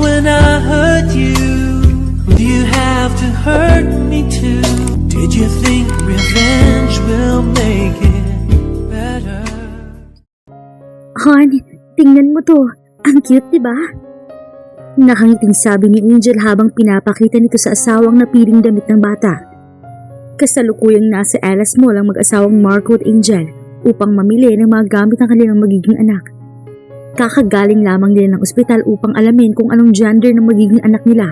when I hurt you? Do you have to hurt me too? Did you think revenge will make it better? Han, tingnan mo to. Ang cute, di ba? Nakangiting sabi ni Angel habang pinapakita nito sa asawang napiling damit ng bata. Kasalukuyang nasa Alice Mall ang mag-asawang Marco at Angel upang mamili ng mga gamit ng kanilang magiging anak. Kakagaling lamang nila ng ospital upang alamin kung anong gender ng magiging anak nila.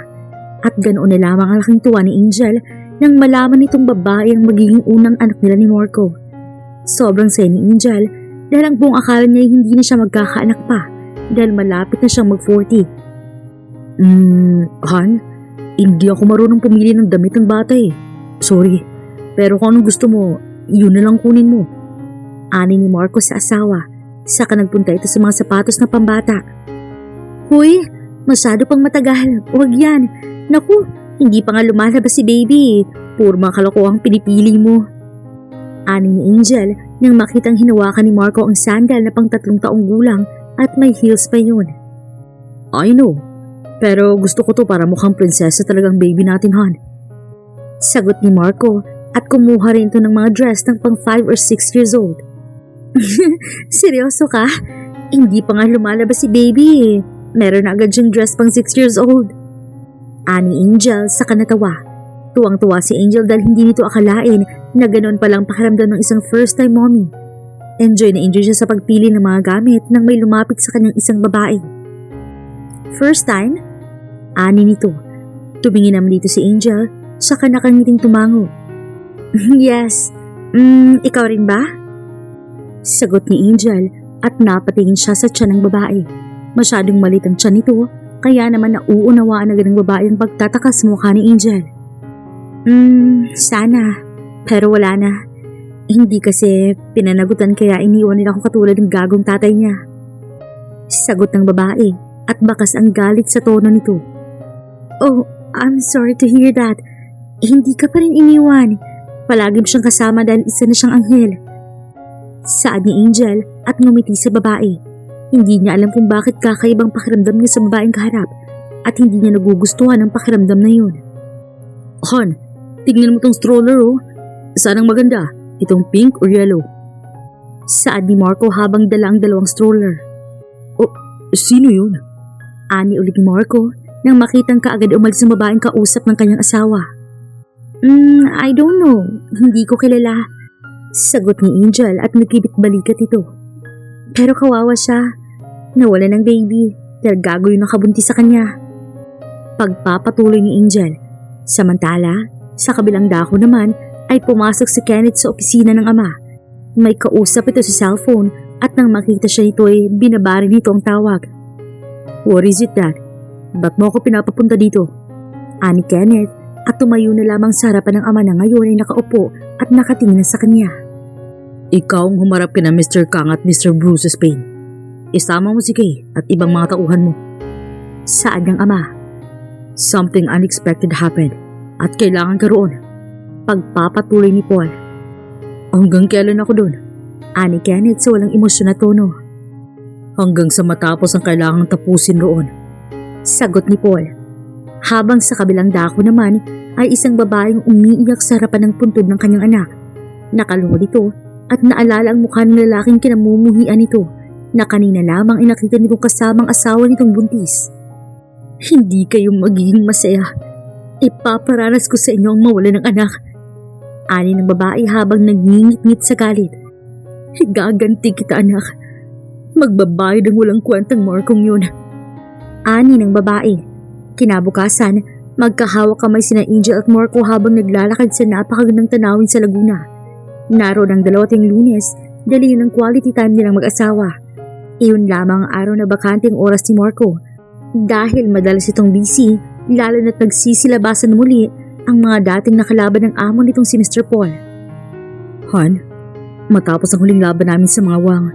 At ganoon na lamang ang laking tuwa ni Angel nang malaman nitong babae ang magiging unang anak nila ni Marco. Sobrang saya ni Angel dahil ang buong akala niya hindi na siya magkakaanak pa dahil malapit na siyang mag-40. Hmm, Han, hindi ako marunong pumili ng damit ng bata eh. Sorry, pero kung anong gusto mo, yun na lang kunin mo. Ani ni Marco sa asawa, saka nagpunta ito sa mga sapatos na pambata. Huy, masyado pang matagal, huwag yan. Naku, hindi pa nga lumalabas si baby. Puro mga kalokohang pinipili mo. Ani ni Angel nang makitang hinawakan ni Marco ang sandal na pang tatlong taong gulang at may heels pa yun. I know, pero gusto ko to para mukhang prinsesa talagang baby natin, Han. Sagot ni Marco at kumuha rin ito ng mga dress ng pang 5 or 6 years old. Seryoso ka? Hindi pa nga lumalabas si baby eh. Meron na agad siyang dress pang 6 years old. Ani Angel sa kanatawa. Tuwang-tuwa si Angel dahil hindi nito akalain na ganoon palang pakiramdam ng isang first-time mommy. Enjoy na enjoy siya sa pagpili ng mga gamit nang may lumapit sa kanyang isang babae. First time? Ani nito. Tumingin naman dito si Angel, saka nakangiting tumango. yes. Mm, ikaw rin ba? Sagot ni Angel at napatingin siya sa tiyan ng babae. Masyadong malit ang tiyan nito, kaya naman nauunawaan agad ng babae ang pagtataka sa mukha ni Angel. Hmm, sana. Pero wala na. Hindi kasi pinanagutan kaya iniwan nila ako katulad ng gagong tatay niya. Sagot ng babae at bakas ang galit sa tono nito. Oh, I'm sorry to hear that. Hindi ka pa rin iniwan. Palagi siyang kasama dahil isa na siyang anghel. Saad ni Angel at ngumiti sa babae. Hindi niya alam kung bakit kakaibang pakiramdam niya sa babaeng kaharap at hindi niya nagugustuhan ang pakiramdam na yun. Han, tignan mo tong stroller oh. Saan ang maganda? Itong pink or yellow? Saad ni Marco habang dala ang dalawang stroller. Oh, sino yun? Ani ulit ni Marco nang makitang kaagad umalis ang babaeng kausap ng kanyang asawa. Hmm, I don't know. Hindi ko kilala. Sagot ni Angel at nagkibit balikat ito. Pero kawawa siya. Nawala ng baby dahil gago yung nakabuntis sa kanya. Pagpapatuloy ni Angel. Samantala, sa kabilang dako naman ay pumasok si Kenneth sa opisina ng ama. May kausap ito sa cellphone at nang makita siya ito ay binabari nito ang tawag. What is it, Dad? Ba't mo ako pinapapunta dito? Ani Kenneth at tumayo na lamang sa harapan ng ama na ngayon ay nakaupo at nakatingin sa kanya. Ikaw ang humarap kina Mr. Kang at Mr. Bruce Spain. Isama mo si Kay at ibang mga tauhan mo. Saan ng ama? Something unexpected happened at kailangan ka roon. Pagpapatuloy ni Paul. Hanggang kailan ako doon? Ani Kenneth sa walang emosyon na tono. Hanggang sa matapos ang kailangang tapusin roon. Sagot ni Paul. Habang sa kabilang dako naman ay isang babaeng umiiyak sa harapan ng puntod ng kanyang anak. Nakaluhod ito at naalala ang mukha ng lalaking kinamumuhian nito na kanina lamang ay nakita nitong kasamang asawa nitong buntis. Hindi kayo magiging masaya. Ipaparanas ko sa inyo ang mawala ng anak. Ani ng babae habang nagngingit-ngit sa galit. Gaganti kita anak. Magbabayad ang walang kwentang markong yun. Ani ng babae. Kinabukasan, magkahawak kamay sina Angel at Marco habang naglalakad sa napakagandang tanawin sa Laguna. Naroon ang dalawating lunes, dali ang quality time nilang mag-asawa. Iyon lamang ang araw na bakanteng oras ni Marco. Dahil madalas itong busy, lalo na't nagsisilabasan muli ang mga dating nakalaban ng amo nitong si Mr. Paul. Han, matapos ang huling laban namin sa mga wang,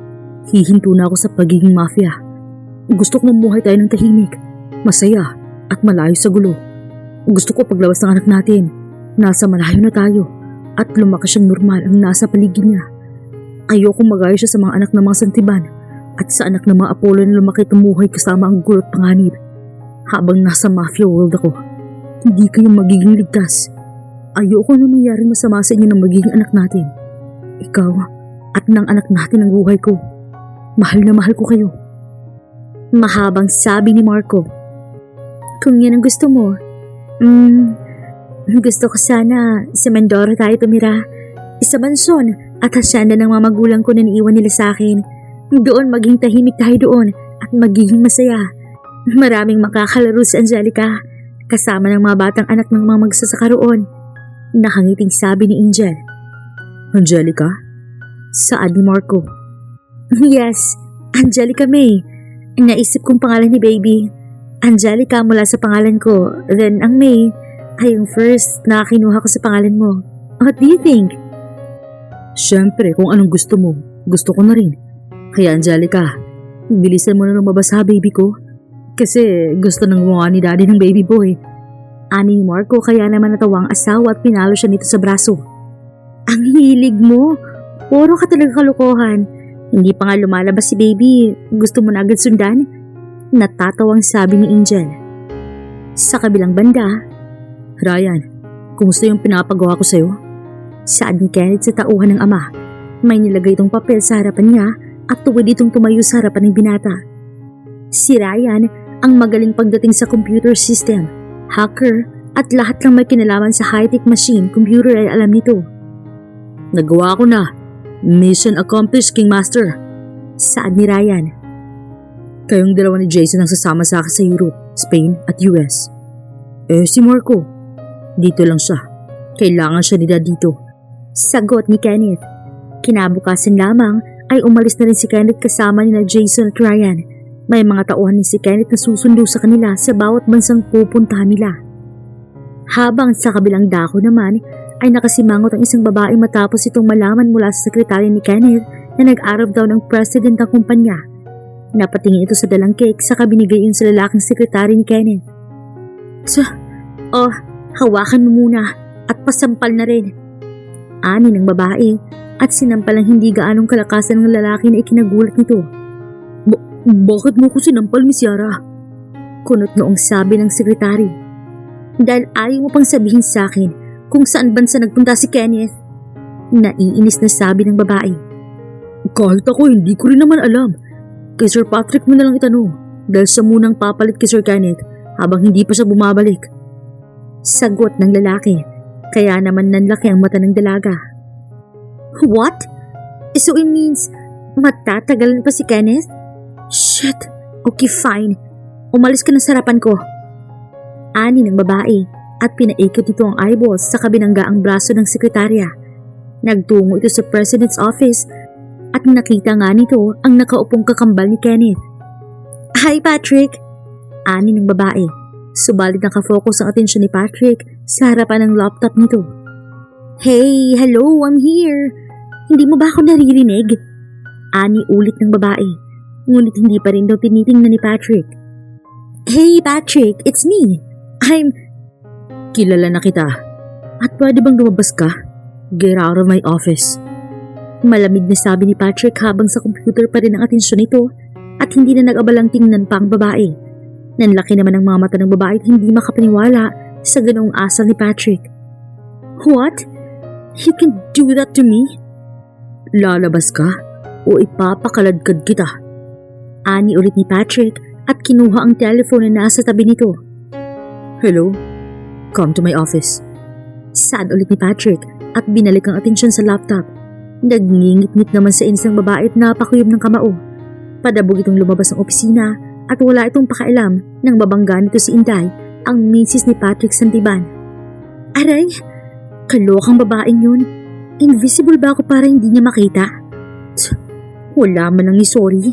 hihinto na ako sa pagiging mafia. Gusto ko mamuhay tayo ng tahimik, masaya at malayo sa gulo. Gusto ko paglabas ng anak natin, nasa malayo na tayo at lumakas siyang normal ang nasa paligid niya. Ayokong magayo siya sa mga anak ng mga santiban at sa anak ng mga Apollo na lumaki tumuhay kasama ang gulo at panganib. habang nasa mafia world ako. Hindi kayo magiging ligtas. Ayoko na mangyaring masama sa inyo ng magiging anak natin. Ikaw at ng anak natin ang buhay ko. Mahal na mahal ko kayo. Mahabang sabi ni Marco. Kung yan ang gusto mo, mm, gusto ko sana sa Mindoro tayo tumira. Sa mansyon at hasyenda ng mga magulang ko na niiwan nila sa akin. Doon maging tahimik tayo doon at magiging masaya. Maraming makakalaro si Angelica kasama ng mga batang anak ng mga magsasaka roon. Nakangiting sabi ni Angel. Angelica? Saan ni Marco? Yes, Angelica May. Naisip kong pangalan ni baby. Angelica mula sa pangalan ko. Then ang May ay yung first na kinuha ko sa pangalan mo. What do you think? Siyempre, kung anong gusto mo, gusto ko na rin. Kaya Angelica, bilisan mo na lumabas ha baby ko. Kasi gusto ng mga ni daddy ng baby boy. Ani ni Marco kaya naman natawa ang asawa at pinalo siya nito sa braso. Ang hilig mo! Puro ka talaga kalukohan. Hindi pa nga lumalabas si baby. Gusto mo na agad sundan? Natatawang sabi ni Angel. Sa kabilang banda, Ryan, kumusta yung pinapagawa ko sa'yo? Saad ni Kenneth sa tauhan ng ama. May nilagay itong papel sa harapan niya at tuwid itong tumayo sa harapan ng binata. Si Ryan ang magaling pagdating sa computer system, hacker, at lahat ng may kinalaman sa high-tech machine computer ay alam nito. Nagawa ko na. Mission accomplished, King Master. Saad ni Ryan. Kayong dalawa ni Jason ang sasama sa akin sa Europe, Spain at US. Eh si Marco, dito lang siya. Kailangan siya nila dito. Sagot ni Kenneth. Kinabukasan lamang ay umalis na rin si Kenneth kasama ni na Jason at Ryan. May mga tauhan din si Kenneth na susundo sa kanila sa bawat bansang pupuntahan nila. Habang sa kabilang dako naman ay nakasimangot ang isang babae matapos itong malaman mula sa sekretary ni Kenneth na nag-araw daw ng president ng kumpanya. Napatingin ito sa dalang cake sa kabinigay yun sa lalaking sekretary ni Kenneth. Tsa, oh, hawakan mo muna at pasampal na rin. Ani ng babae at sinampal ang hindi gaanong kalakasan ng lalaki na ikinagulat nito. Ba- bakit mo ko sinampal, Miss Yara? Kunot noong sabi ng sekretary. Dahil ayaw mo pang sabihin sa akin kung saan bansa nagpunta si Kenneth. Naiinis na sabi ng babae. Kahit ako, hindi ko rin naman alam. Kay Sir Patrick mo na lang itanong dahil siya munang papalit kay Sir Kenneth habang hindi pa siya bumabalik. Sagot ng lalaki, kaya naman nanlaki ang mata ng dalaga. What? So it means matatagalan pa si Kenneth? Shit! Okay, fine. Umalis ka na sa harapan ko. Ani ng babae at pinaikot ito ang eyeballs sa kabinanggaang braso ng sekretarya. Nagtungo ito sa president's office at nakita nga nito ang nakaupong kakambal ni Kenneth. Hi Patrick! Ani ng babae. Subalit nakafocus ang atensyon ni Patrick sa harapan ng laptop nito. Hey, hello, I'm here. Hindi mo ba ako naririnig? Ani ulit ng babae. Ngunit hindi pa rin daw tinitingnan ni Patrick. Hey Patrick, it's me. I'm... Kilala na kita. At pwede bang lumabas ka? Get out of my office. Malamig na sabi ni Patrick habang sa computer pa rin ang atensyon nito at hindi na nag-abalang tingnan pa ang babae. Nanlaki naman ang mga mata ng babae at hindi makapaniwala sa ganoong asal ni Patrick. What? You can do that to me? Lalabas ka o ipapakaladkad kita. Ani ulit ni Patrick at kinuha ang telephone na nasa tabi nito. Hello? Come to my office. Sad ulit ni Patrick at binalik ang atensyon sa laptop. Nagngingit-ngit naman sa inisang babae at napakuyog ng kamao. Padabog itong lumabas ng opisina at wala itong pakailam nang babangga nito si Inday, ang misis ni Patrick Santiban. Aray, kalokang babaeng yun. Invisible ba ako para hindi niya makita? Wala man lang sorry.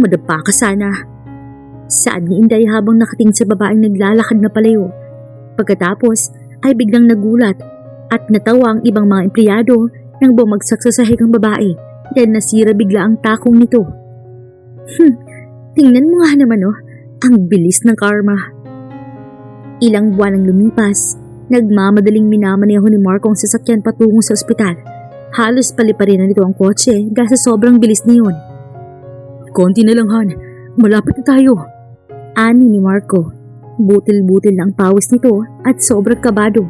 Madapa ka sana. Saad ni Inday habang nakatingin sa babaeng naglalakad na palayo. Pagkatapos ay biglang nagulat at natawa ang ibang mga empleyado nang bumagsak sa sahig ang babae dahil nasira bigla ang takong nito. Hmm, tingnan mo nga naman oh, ang bilis ng karma. Ilang buwan ang lumipas, nagmamadaling minamaneho ni Marco ang sasakyan patungo sa ospital. Halos paliparin na nito ang kotse dahil sa sobrang bilis niyon. Konti na lang Han, malapit na tayo. Ani ni Marco. Butil-butil na ang pawis nito at sobrang kabado.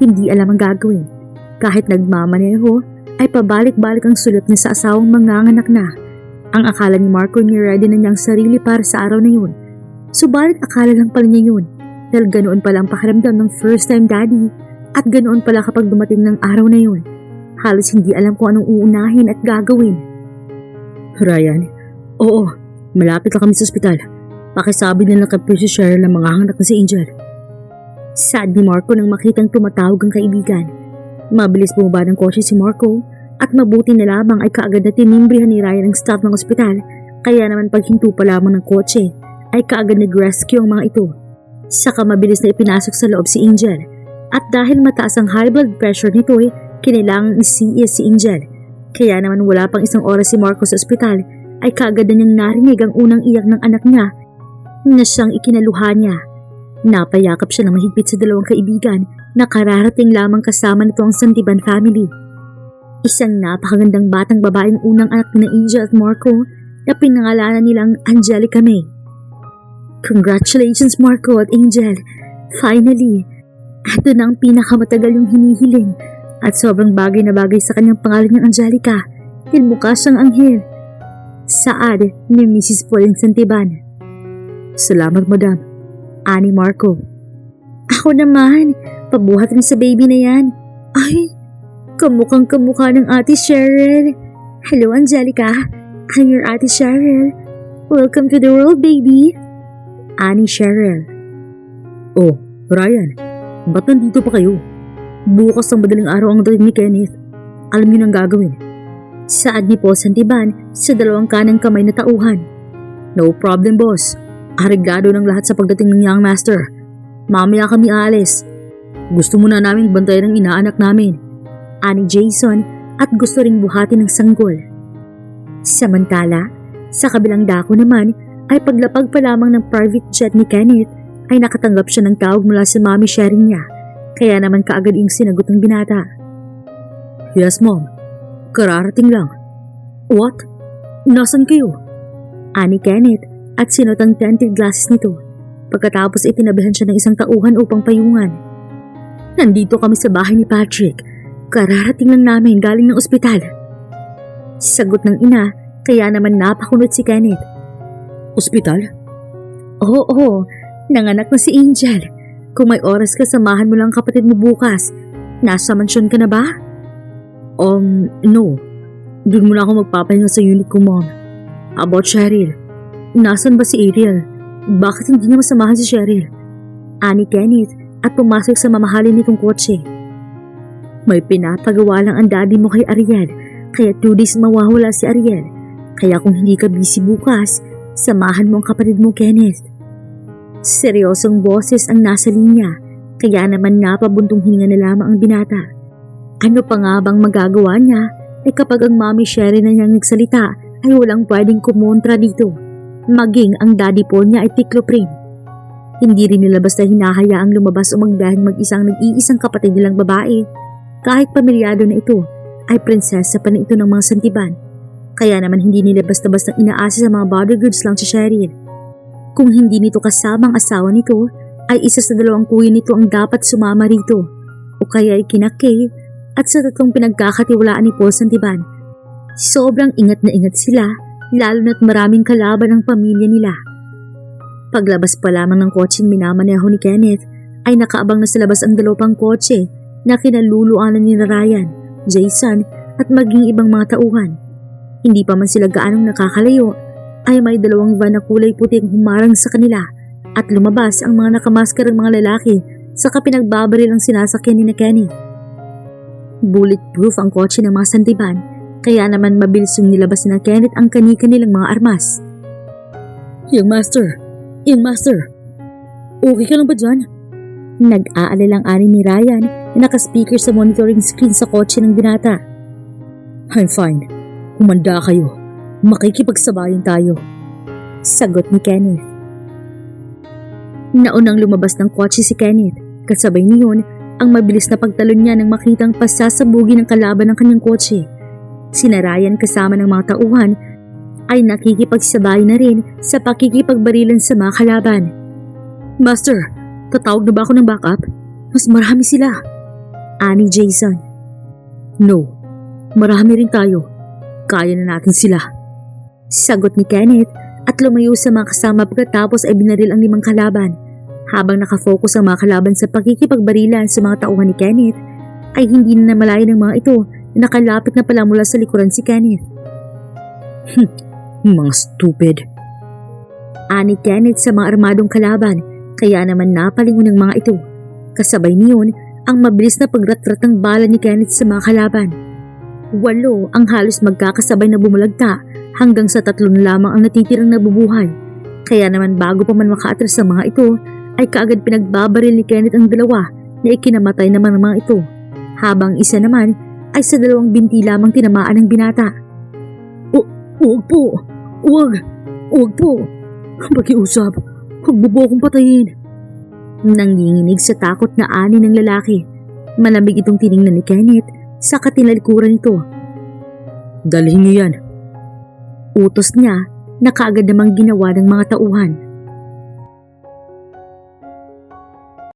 Hindi alam ang gagawin. Kahit nagmamaneho, ay pabalik-balik ang sulat niya sa asawang manganganak na. Ang akala ni Marco ni ready na niyang sarili para sa araw na yun. Subalit akala lang pala niya yun. Dahil ganoon pala ang pakiramdam ng first time daddy at ganoon pala kapag dumating ng araw na yun. Halos hindi alam kung anong uunahin at gagawin. Ryan, oo, malapit na kami sa ospital. Pakisabi nila kay Precious Cheryl na mga anak na si Angel. Sad ni Marco nang makitang tumatawag ang kaibigan. Mabilis bumaba ng kotse si Marco at mabuti na lamang ay kaagad na tinimbrihan ni Ryan ang staff ng ospital kaya naman paghinto pa lamang ng kotse ay kaagad nag-rescue ang mga ito. Saka mabilis na ipinasok sa loob si Angel at dahil mataas ang high blood pressure nito ay kinailangang i-CS si Angel. Kaya naman wala pang isang oras si Marco sa ospital ay kaagad na niyang narinig ang unang iyak ng anak niya na siyang ikinaluha niya. Napayakap siya ng mahigpit sa dalawang kaibigan na kararating lamang kasama nito ang Santiban family. Isang napakagandang batang babaeng unang anak ni Angel at Marco na pinangalanan nilang Angelica May. Congratulations Marco at Angel! Finally! Ito na ang pinakamatagal yung hinihiling at sobrang bagay na bagay sa kanyang pangalan ng Angelica dahil mukha siyang anghel. Saad ni Mrs. Pauline Santiban. Salamat madam. Ani Marco. Ako naman, pabuhat rin sa baby na yan. Ay, kamukhang kamukha ng ate Cheryl. Hello Angelica, I'm your ate Cheryl. Welcome to the world baby. Ani Cheryl. Oh, Ryan, ba't nandito pa kayo? Bukas ang madaling araw ang dating ni Kenneth. Alam niyo nang gagawin. Saad ni Paul Santiban sa dalawang kanang kamay na tauhan. No problem boss. Arigado ng lahat sa pagdating ng young master. Mamaya kami aalis. Gusto muna namin bantayan ang inaanak namin. Ani Jason at gusto ring buhatin ng sanggol. Samantala, sa kabilang dako naman ay paglapag pa lamang ng private jet ni Kenneth ay nakatanggap siya ng tawag mula sa mami sharing niya. Kaya naman kaagad ing sinagot ng binata. Yes mom, kararating lang. What? Nasaan kayo? Ani Kenneth at sinot ang tinted glasses nito. Pagkatapos itinabihan siya ng isang tauhan upang payungan. Nandito kami sa bahay ni Patrick. Kararating lang namin galing ng ospital. Sagot ng ina, kaya naman napakunot si Kenneth. Ospital? Oo, oo. Nanganak na si Angel. Kung may oras ka, samahan mo lang kapatid mo bukas. Nasa mansyon ka na ba? Um, no. Doon muna ako magpapahinga sa unit ko, mom. About Cheryl. Nasaan ba si Ariel? Bakit hindi niya masamahan si Cheryl? Ani Kenneth at pumasok sa mamahalin nitong kotse. May pinapagawa lang ang daddy mo kay Ariel, kaya two days mawawala si Ariel. Kaya kung hindi ka busy bukas, samahan mo ang kapatid mo Kenneth. Seryosong boses ang nasa linya, kaya naman napabuntong hininga na lamang ang binata. Ano pa nga bang magagawa niya ay kapag ang mami Sherry na niyang nagsalita ay walang pwedeng kumontra dito. Maging ang daddy Paul niya ay tikloprin. Hindi rin nila basta hinahayaang lumabas o magbiyaheng mag-isang nag-iisang kapatid nilang babae. Kahit pamilyado na ito, ay prinsesa pa na ito ng mga santiban. Kaya naman hindi nila basta-basta inaasa sa mga bodyguards lang si Cheryl. Kung hindi nito kasama ang asawa nito, ay isa sa dalawang kuya nito ang dapat sumama rito. O kaya ay kinakay at sa tatlong pinagkakatiwalaan ni Paul Santiban. Sobrang ingat na ingat sila, lalo na't maraming kalaban ang pamilya nila. Paglabas pa lamang ng kotseng minamaneho ni Kenneth, ay nakaabang na sa labas ang dalawang kotse na kinaluluanan ni Ryan, Jason at maging ibang mga tauhan. Hindi pa man sila gaanong nakakalayo, ay may dalawang van na kulay puti ang humarang sa kanila at lumabas ang mga nakamaskarang mga lalaki sa kapinagbabaril ang sinasakyan ni na Kenny. Bulletproof ang kotse ng mga sandiban, kaya naman mabilis yung nilabas ni na Kenneth ang kanika nilang mga armas. Young Master! Young Master! Okay ka lang ba dyan? Nag-aalalang ani ni Ryan na nakaspeaker sa monitoring screen sa kotse ng binata. I'm fine. Humanda kayo. Makikipagsabayan tayo. Sagot ni Kenneth. Naunang lumabas ng kotse si Kenneth. Kasabay niyon, ang mabilis na pagtalon niya nang makitang pasasabugi ng kalaban ng kanyang kotse. Sinarayan kasama ng mga tauhan ay nakikipagsabay na rin sa pakikipagbarilan sa mga kalaban. Master, tatawag na ba ako ng backup? Mas marami sila. Ani Jason. No, marami rin tayo. Kaya na natin sila. Sagot ni Kenneth at lumayo sa mga kasama pagkatapos ay binaril ang limang kalaban. Habang nakafocus ang mga kalaban sa pakikipagbarilan sa mga tauhan ni Kenneth, ay hindi na namalayan ng mga ito na nakalapit na pala mula sa likuran si Kenneth. Mga stupid. Ani Kenneth sa mga armadong kalaban, kaya naman napalingon ng mga ito. Kasabay niyon ang mabilis na pagratrat ng bala ni Kenneth sa mga kalaban. Walo ang halos magkakasabay na bumulagta hanggang sa tatlo na lamang ang natitirang nabubuhay. Kaya naman bago pa man makaatras sa mga ito, ay kaagad pinagbabaril ni Kenneth ang dalawa na ikinamatay naman ng mga ito. Habang isa naman ay sa dalawang binti lamang tinamaan ng binata. U- Huwag po! Huwag! Huwag po! Pakiusap! Huwag mo po akong patayin! Nanginginig sa takot na ani ng lalaki. Malamig itong tiningnan ni Kenneth sa katinalikuran nito. Dalhin niyo yan. Utos niya na kaagad namang ginawa ng mga tauhan.